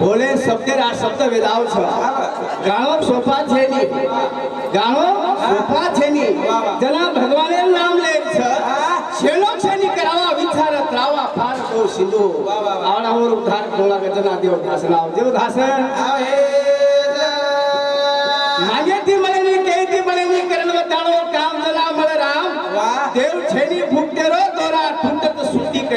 ભોલે શબ્દ આ ની જના ભગવાને નામ લે છે. છેલો છે વિચાર ત્રાવા ફાર તો સિંધુ. આવડા હું ઉદ્ધાર ભોળા ગજના દેવ આવજો ધાસન આવે.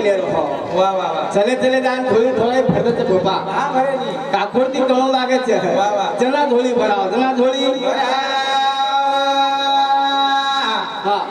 કનેરો વાહ વાહ વાહ. ચલે ચલે દાન થોડી થોડી ભરત ગોપા હા કાકોરથી કણો લાગે છે. વાહ, વાહ. જના ધોળી ભરાવો ચલા ધોળી. હા.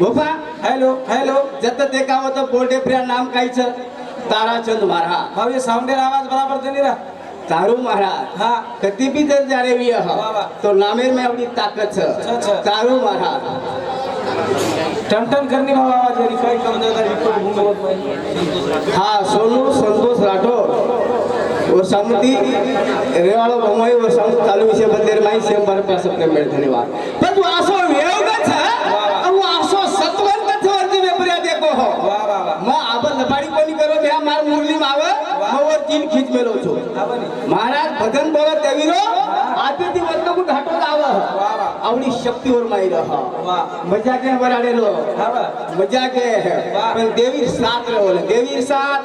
गोपा हॅलो हॅलो जत देखा होतं बोर्डे प्रिया नाम काहीच. ताराचंद महाराज. भाऊ ये सामने आवाज बराबर देनी रा तारू महाराज. हा कधी भी तर जा रेवी तो नामेर में आपली ताकत छ तारू महाराज. टमटम करनी भाऊ आवाज काही हा सोनू संतोष राठोड. और समिति रेवाड़ो भमोई चालू विषय बंदेर माई सेम धन्यवाद. જ મેલો છો. મહારાજ ભજન બોલે તેવી રો આથી દિવસ નો કુટ હટો આવો. આવડી શક્તિ ઓર માઈ રહ મજા કે વરાડેલો. મજા કે. દેવી દેવીર સાથ રહો દેવીર સાથ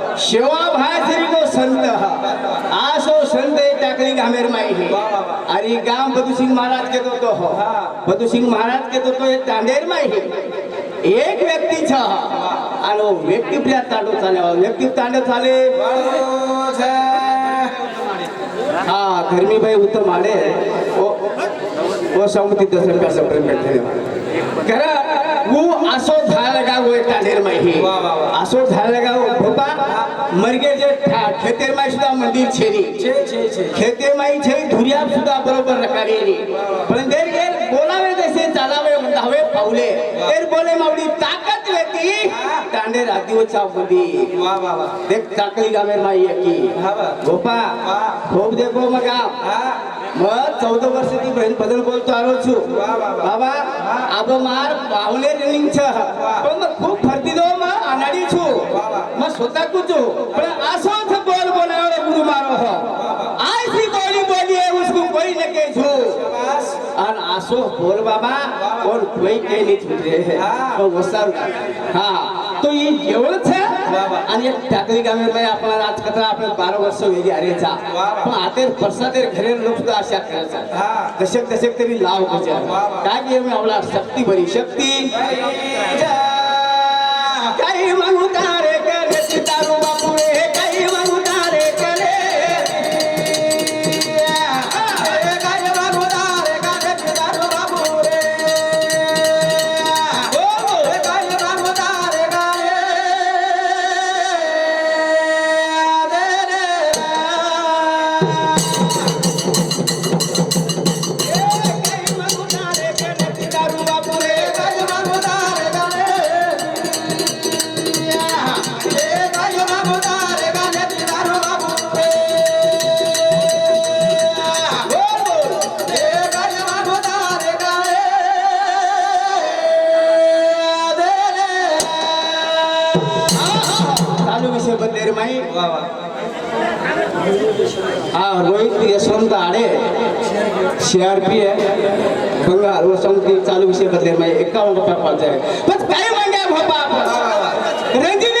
शेवा भाजरी संत असो संत टाकली गामेर माही आणि गाम बदुसिंग महाराज घेत होतो हो. बदुसिंग महाराज घेत होतो हे तांडेर माही एक व्यक्ती छ आणि व्यक्ती प्रिया तांडव चाले व्यक्ती तांडव चाले. हा धर्मी भाई उत्तर माडे. ओ ओ समती दसर का सबर बैठे करा वो असो झाला का वो तांडेर वा. असो झाला का छेरी. छे छे छे. खेते माई छे धुरिया सुद्धा बरोबर रकारेली पण देर गेर बोलावे तसे चालावे धावे पावले तेर बोले मावडी ताकद वेती तांडेर आदिवचा बुंदी. वा वा वा. देख टाकली गामेर माई एकी. हा बा. गोपा वा. खूप देखो मग चौदा वर्षाची बहीण बदल बोलतो आलो वा. बाबा आब मार पावले रनिंग छ पण मग સોતા કુછ પણ આસો થ બોલ બોલાવડે ગુરુ મારો હો? આજથી બોલી બોલી ઉસકો કોઈ ન કે છો. અન આસો બોલ બાબા? કોણ કોઈ કે ન છૂટે હે તો વસાર. હા. તો એ જેવળ છે? અને એક ટાકરી ગામે મેં આપણા રાજકથા આપણે બાર વર્ષો વેગી હારે છે પણ આતે પરસાતે ઘરે લોકો તો આશા કરે છે. દશક દશક કરી લાવ છે કારણ કે અમે આવડા શક્તિ ભરી. શક્તિ. જય ಆದಿವಾಸಿ ಬಂದೇರಿ ಮೈ ಆ Rohit Yashwant Ade C R P है बंगाल वो संघ चालू विषय बदले मैं इक्यावन रुपये पहुंच जाए बस पहले मंगे भोपाल रंजीत